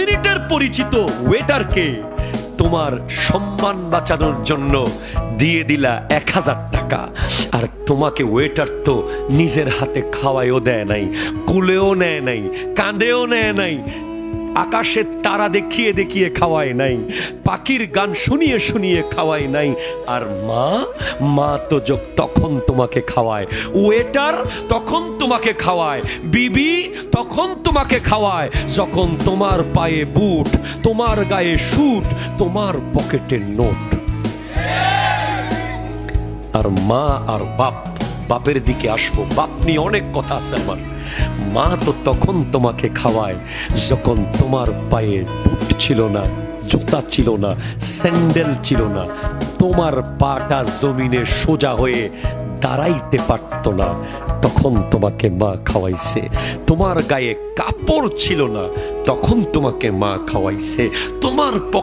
মিনিটের পরিচিত ওয়েটারকে তোমার সম্মান বাঁচানোর জন্য দিয়ে দিলা এক হাজার টাকা। আর তোমাকে ওয়েটার তো নিজের হাতে খাওয়াইও দেয় নাই, কুলেও নেয় নাই, কাঁদেও নেয় নাই আকাশের তারা দেখিয়ে দেখিয়ে খাওয়ায় নাই, পাখির গান শুনিয়ে শুনিয়ে খাওয়ায় নাই। আর মা মা তো যোগ তখন তোমাকে খাওয়ায়, ওয়েটার তখন তোমাকে খাওয়ায়, বিবি তখন তোমাকে খাওয়ায়, যখন তোমার পায়ে বুট, তোমার গায়ে শুট তোমার পকেটে নোট। আর মা আর বাপ, বাপের দিকে আসব, বাপ নিয়ে অনেক কথা আছে আমার। মা তো তখন তোমাকে খাওয়ায়, যখন তোমার পায়ে বুট ছিল না, জুতা ছিল না, স্যান্ডেল ছিল না, তোমার পাটা জমিনে সোজা হয়ে দাঁড়াইতে পারত না। তখন তোমাকে মা খাওয়াইছে। তোমার গায়ে কাপড় ছিল না, তখন তোমাকে মা খাওয়াইছে। তোমার